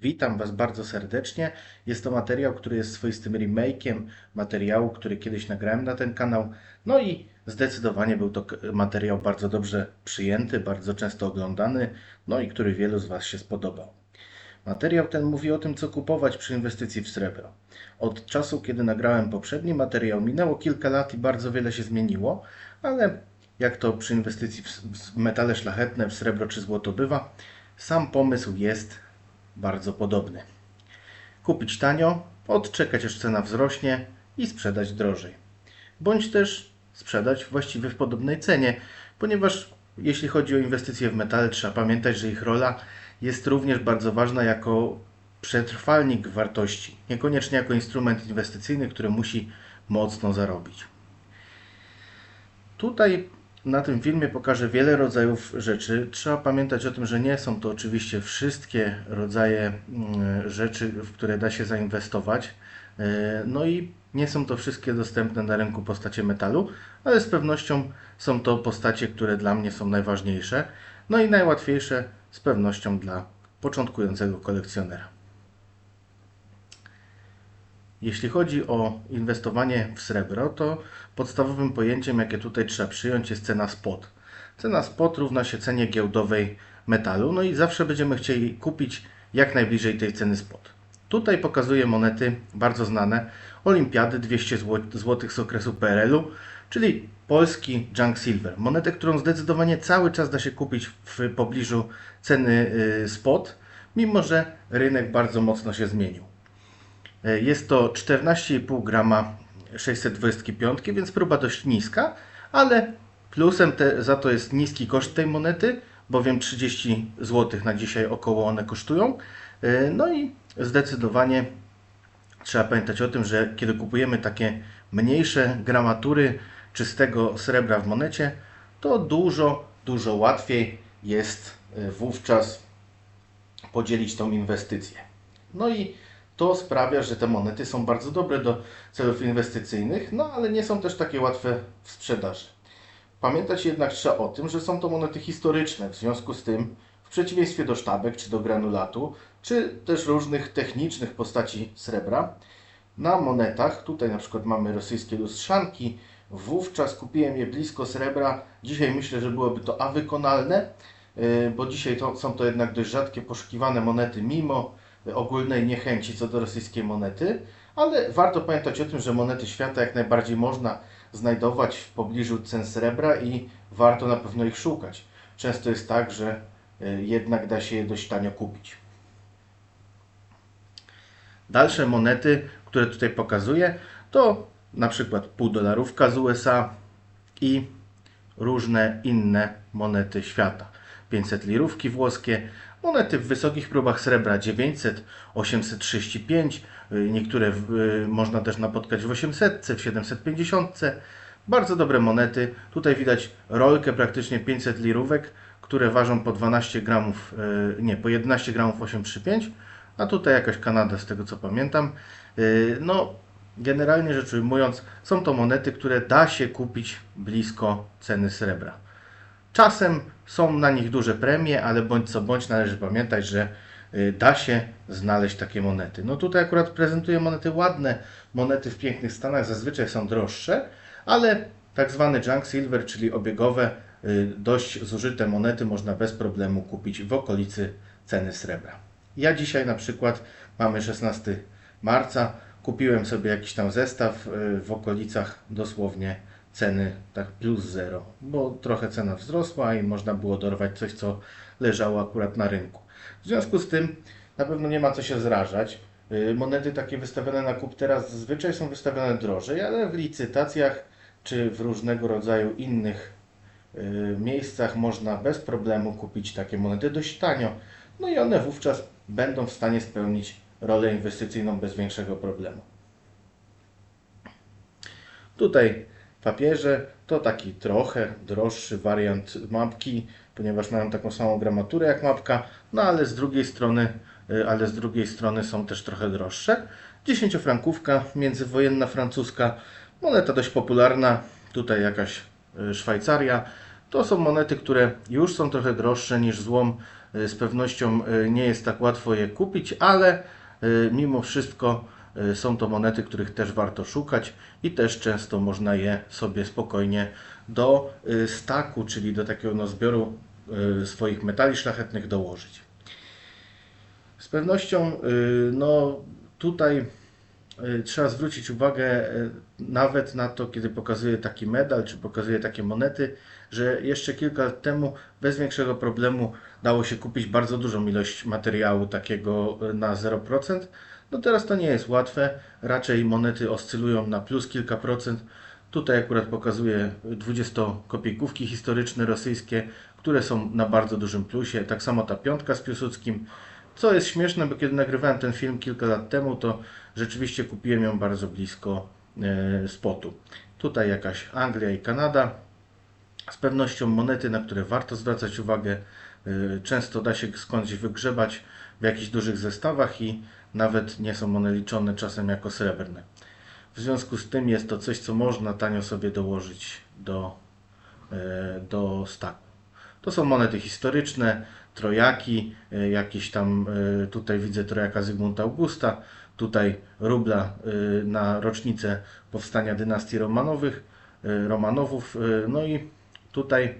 Witam Was bardzo serdecznie. Jest to materiał, który jest swoistym remake'iem materiału, który kiedyś nagrałem na ten kanał. No i zdecydowanie był to materiał bardzo dobrze przyjęty, bardzo często oglądany, no i który wielu z Was się spodobał. Materiał ten mówi o tym, co kupować przy inwestycji w srebro. Od czasu, kiedy nagrałem poprzedni materiał, minęło kilka lat i bardzo wiele się zmieniło, ale jak to przy inwestycji w metale szlachetne, w srebro czy złoto bywa, sam pomysł jest bardzo podobny. Kupić tanio, odczekać aż cena wzrośnie i sprzedać drożej. Bądź też sprzedać właściwie w podobnej cenie, ponieważ jeśli chodzi o inwestycje w metale, trzeba pamiętać, że ich rola jest również bardzo ważna jako przetrwalnik wartości, niekoniecznie jako instrument inwestycyjny, który musi mocno zarobić. Tutaj na tym filmie pokażę wiele rodzajów rzeczy. Trzeba pamiętać o tym, że nie są to oczywiście wszystkie rodzaje mm, rzeczy, w które da się zainwestować. E, No i nie są to wszystkie dostępne na rynku postacie metalu, ale z pewnością są to postacie, które dla mnie są najważniejsze. No i najłatwiejsze z pewnością dla początkującego kolekcjonera. Jeśli chodzi o inwestowanie w srebro, to podstawowym pojęciem, jakie tutaj trzeba przyjąć, jest cena spot. Cena spot równa się cenie giełdowej metalu, no i zawsze będziemy chcieli kupić jak najbliżej tej ceny spot. Tutaj pokazuję monety bardzo znane, Olimpiady 200 zł z okresu PRL-u, czyli polski Junk Silver. Monetę, którą zdecydowanie cały czas da się kupić w pobliżu ceny y, spot, mimo że rynek bardzo mocno się zmienił. E, Jest to 14,5 grama 625, więc próba dość niska, ale plusem te, za to jest niski koszt tej monety, bowiem 30 zł na dzisiaj około one kosztują. E, No i zdecydowanie trzeba pamiętać o tym, że kiedy kupujemy takie mniejsze gramatury czystego srebra w monecie, to dużo, dużo łatwiej jest e, wówczas podzielić tą inwestycję. No i to sprawia, że te monety są bardzo dobre do celów inwestycyjnych, no ale nie są też takie łatwe w sprzedaży. Pamiętać jednak trzeba o tym, że są to monety historyczne, w związku z tym, w przeciwieństwie do sztabek czy do granulatu, czy też różnych technicznych postaci srebra, na monetach, tutaj na przykład mamy rosyjskie lustrzanki, wówczas kupiłem je blisko srebra, dzisiaj myślę, że byłoby to a wykonalne, yy, bo dzisiaj to, są to jednak dość rzadkie poszukiwane monety, mimo ogólnej niechęci co do rosyjskiej monety, ale warto pamiętać o tym, że monety świata jak najbardziej można znajdować w pobliżu cen srebra i warto na pewno ich szukać. Często jest tak, że y, jednak da się je dość tanio kupić. Dalsze monety, które tutaj pokazuję, to na przykład pół dolarówka z USA i różne inne monety świata. 500 lirówki włoskie, monety w wysokich próbach srebra 900, 835, y, niektóre y, można też napotkać w 800, w 750. Bardzo dobre monety. Tutaj widać rolkę praktycznie 500 lirówek, które ważą po 12 gramów, y, nie, po 11 gramów 835, a tutaj jakaś Kanada z tego co pamiętam. No, generalnie rzecz ujmując, są to monety, które da się kupić blisko ceny srebra. Czasem są na nich duże premie, ale bądź co bądź należy pamiętać, że y, da się znaleźć takie monety. No tutaj akurat prezentuję monety ładne, monety w pięknych stanach zazwyczaj są droższe, ale tak zwany junk silver, czyli obiegowe, y, dość zużyte monety można bez problemu kupić w okolicy ceny srebra. Ja dzisiaj na przykład mamy 16 marca, kupiłem sobie jakiś tam zestaw y, w okolicach dosłownie ceny tak plus zero, bo trochę cena wzrosła i można było dorwać coś, co leżało akurat na rynku. W związku z tym na pewno nie ma co się zrażać. Y, Monety takie wystawione na kup teraz zazwyczaj są wystawione drożej, ale w licytacjach czy w różnego rodzaju innych y, miejscach można bez problemu kupić takie monety dość tanio. No i one wówczas będą w stanie spełnić rolę inwestycyjną bez większego problemu. Tutaj papierze to taki trochę droższy wariant mapki, ponieważ mają taką samą gramaturę jak mapka, no ale z drugiej strony, y, ale z drugiej strony są też trochę droższe. 10-frankówka międzywojenna francuska, moneta dość popularna, tutaj jakaś y, Szwajcaria. To są monety, które już są trochę droższe niż złom. Y, Z pewnością nie jest tak łatwo je kupić, ale mimo wszystko są to monety, których też warto szukać i też często można je sobie spokojnie do y, staku, czyli do takiego no, zbioru y, swoich metali szlachetnych dołożyć. Z pewnością y, no, tutaj y, trzeba zwrócić uwagę y, nawet na to, kiedy pokazuję taki medal, czy pokazuję takie monety, że jeszcze kilka lat temu bez większego problemu dało się kupić bardzo dużą ilość materiału takiego y, na 0%. No teraz to nie jest łatwe, raczej monety oscylują na plus kilka procent. Tutaj akurat pokazuję 20-kopiejkówki historyczne rosyjskie, które są na bardzo dużym plusie. Tak samo ta piątka z Piłsudskim. Co jest śmieszne, bo kiedy nagrywałem ten film kilka lat temu, to rzeczywiście kupiłem ją bardzo blisko e, spotu. Tutaj jakaś Anglia i Kanada. Z pewnością monety, na które warto zwracać uwagę. Y, Często da się skądś wygrzebać w jakichś dużych zestawach i nawet nie są one liczone czasem jako srebrne. W związku z tym jest to coś, co można tanio sobie dołożyć do, e, do staku. To są monety historyczne, trojaki, e, jakieś tam, e, tutaj widzę trojaka Zygmunta Augusta, tutaj rubla na rocznicę powstania dynastii Romanowych, Romanowów, no i tutaj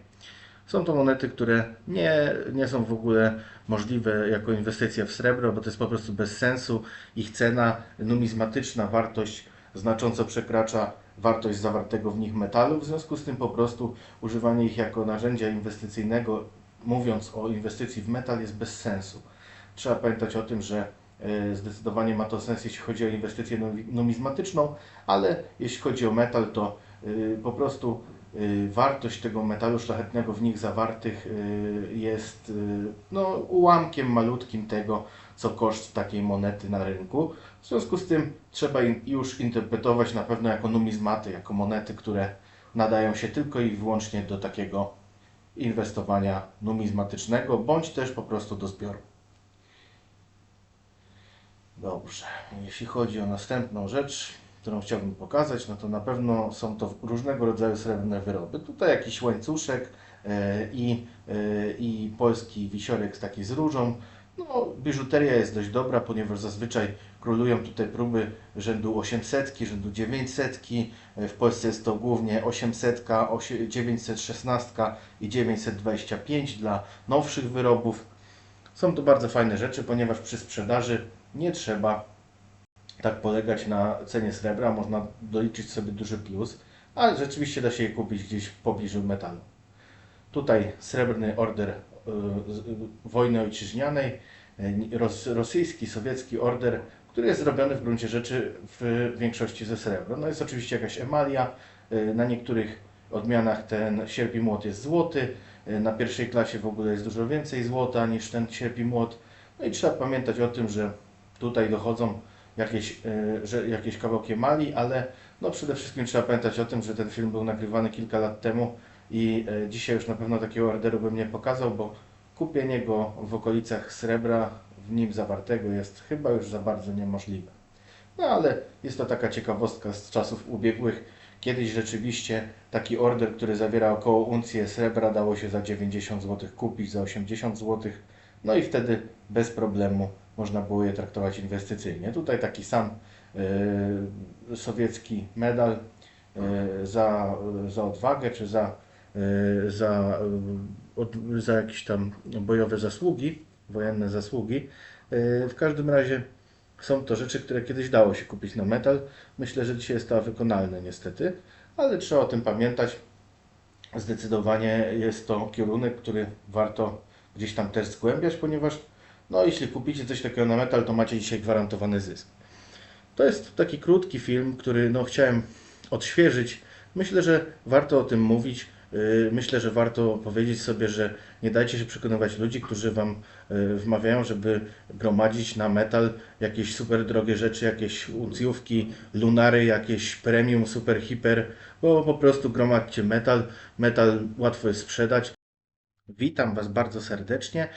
są to monety, które nie, nie są w ogóle możliwe jako inwestycja w srebro, bo to jest po prostu bez sensu. Ich cena numizmatyczna, wartość znacząco przekracza wartość zawartego w nich metalu. W związku z tym po prostu używanie ich jako narzędzia inwestycyjnego, mówiąc o inwestycji w metal, jest bez sensu. Trzeba pamiętać o tym, że e, zdecydowanie ma to sens, jeśli chodzi o inwestycję numi- numizmatyczną, ale jeśli chodzi o metal, to y, po prostu wartość tego metalu szlachetnego w nich zawartych y, jest y, no, ułamkiem malutkim tego, co koszt takiej monety na rynku. W związku z tym trzeba już interpretować na pewno jako numizmaty, jako monety, które nadają się tylko i wyłącznie do takiego inwestowania numizmatycznego, bądź też po prostu do zbioru. Dobrze, jeśli chodzi o następną rzecz, którą chciałbym pokazać, no to na pewno są to różnego rodzaju srebrne wyroby. Tutaj jakiś łańcuszek e, i, e, i polski wisiorek z taki z różą. No, biżuteria jest dość dobra, ponieważ zazwyczaj królują tutaj próby rzędu 800, rzędu 900. E, W Polsce jest to głównie 800, osie- 916 i 925 dla nowszych wyrobów. Są to bardzo fajne rzeczy, ponieważ przy sprzedaży nie trzeba tak polegać na cenie srebra, można doliczyć sobie duży plus, ale rzeczywiście da się je kupić gdzieś w pobliżu metalu. Tutaj srebrny order y, wojny ojczyźnianej, y, ros, rosyjski, sowiecki order, który jest zrobiony w gruncie rzeczy w większości ze srebra. No jest oczywiście jakaś emalia, y, na niektórych odmianach ten sierp i młot jest złoty, na pierwszej klasie w ogóle jest dużo więcej złota niż ten sierp i młot. No i trzeba pamiętać o tym, że tutaj dochodzą jakieś, y, że jakieś kawałki emali, ale no przede wszystkim trzeba pamiętać o tym, że ten film był nagrywany kilka lat temu i y, dzisiaj już na pewno takiego orderu bym nie pokazał, bo kupienie go w okolicach srebra w nim zawartego jest chyba już za bardzo niemożliwe. No ale jest to taka ciekawostka z czasów ubiegłych. Kiedyś rzeczywiście taki order, który zawiera około uncję srebra, dało się za 90 zł kupić, za 80 zł. No i wtedy bez problemu można było je traktować inwestycyjnie. Tutaj taki sam e, sowiecki medal e, za, za odwagę czy za, e, za, za jakieś tam bojowe zasługi, wojenne zasługi. W każdym razie są to rzeczy, które kiedyś dało się kupić na metal. Myślę, że dzisiaj jest to wykonalne niestety, ale trzeba o tym pamiętać. Zdecydowanie jest to kierunek, który warto gdzieś tam też zgłębiać, ponieważ no, jeśli kupicie coś takiego na metal, to macie dzisiaj gwarantowany zysk. To jest taki krótki film, który no, chciałem odświeżyć. Myślę, że warto o tym mówić. Yy, Myślę, że warto powiedzieć sobie, że nie dajcie się przekonywać ludzi, którzy Wam yy, wmawiają, żeby gromadzić na metal jakieś super drogie rzeczy, jakieś uncjówki, lunary, jakieś premium, super, hiper, bo po prostu gromadźcie metal. Metal łatwo jest sprzedać. Witam Was bardzo serdecznie.